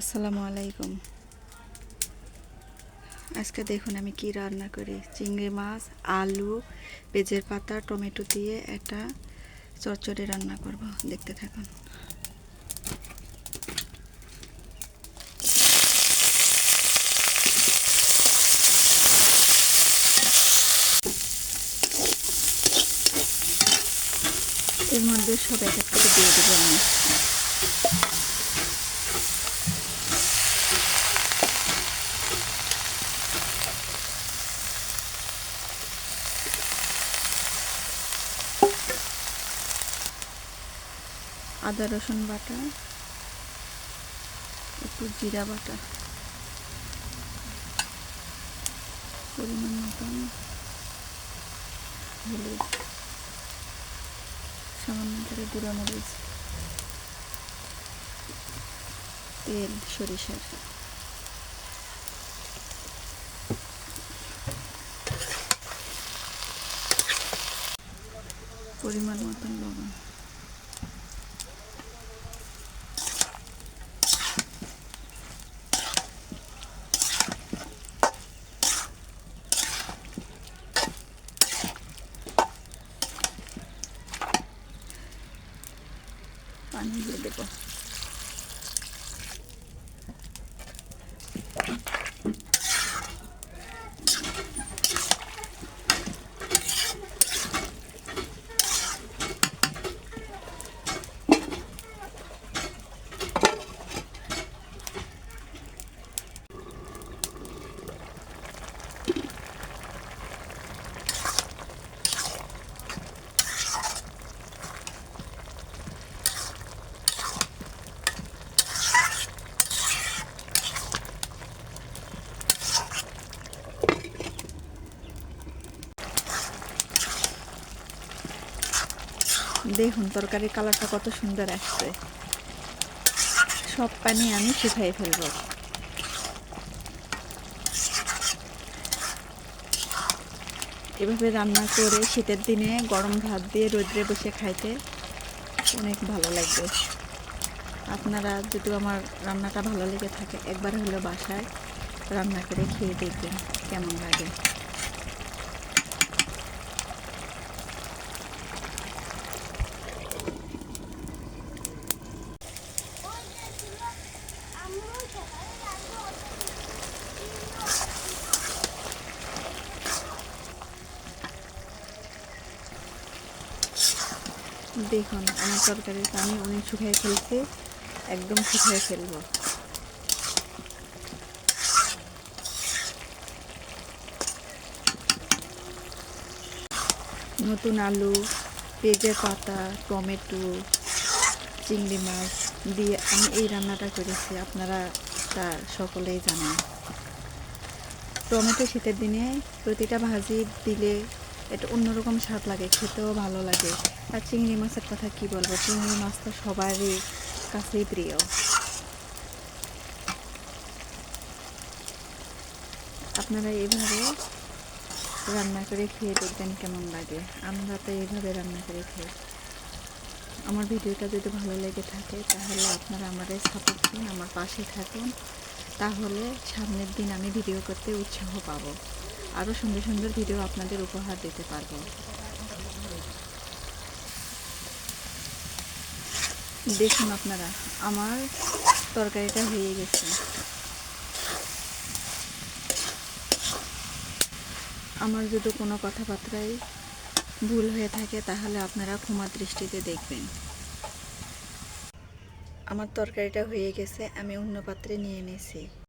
আসসালামু আলাইকুম। আজকে দেখুন আমি কি রান্না করি। চিংড়ি মাছ, আলু, পেঁয়াজের পাতা, টমেটো দিয়ে একটা চচ্চড়ি রান্না করব। দেখতে থাকুন। এর মধ্যে সব এক এক করে দিয়ে দেবো আমি। আদা, রসুন বাটা, একটু জিরা বাটা। পরিমাণ মতন হলুদ। সামান্য করে গুঁড়া মরিচ। তেল, সরিষার। পরিমাণ মতন লবণ। পানি দিয়ে দেবো দেখুন তরকারির কালারটা কত সুন্দর আসছে। সব পানি আমি শুকাই ফেলব। এভাবে রান্না করে শীতের দিনে গরম ভাত দিয়ে রোদ্রে বসে খাইতে অনেক ভালো লাগবে। আপনারা যদি আমার রান্নাটা ভালো লেগে থাকে, একবার হলো বাসায় রান্না করে খেয়ে দেখবেন কেমন লাগে। দেখুন, আমার তরকারির পানি অনেক শুকিয়ে ফেলছে, একদম শুকিয়ে ফেলব। নতুন আলু, পেঁয়াজের পাতা, টমেটো, চিংড়ি মাছ দিয়ে আমি এই রান্নাটা করেছি, আপনারা তা সকলেই জানেন। টমেটো শীতের দিনে প্রতিটা ভাজি দিলে এটা অন্যরকম স্বাদ লাগে, খেতেও ভালো লাগে। আর চিংড়ি মাছের কথা কি বলব? চিংড়ি মাছ তো সবারই কাছেই প্রিয়। আপনারা এইভাবে রান্না করে খেয়ে দেখবেন কেমন লাগে। আমরা তো এইভাবে রান্না করে খাই। আমার ভিডিওটা যদি ভালো লেগে থাকে, তাহলে আপনারা আমাদের সাপোর্ট দিন আমার পাশে থাকুন। তাহলে সামনের দিন আমি ভিডিও করতে উৎসাহ পাবো। আরও সুন্দর সুন্দর ভিডিও আপনাদের উপহার দিতে পারব। দেখুন আপনারা, আমার তরকারিটা হয়ে গেছে। আমার যদি কোনো কথাবার্তায় ভুল হয়ে থাকে, তাহলে আপনারা ক্ষমা দৃষ্টিতে দেখবেন। আমার তরকারিটা হয়ে গেছে, আমি অন্য পাত্রে নিয়ে নিয়েছি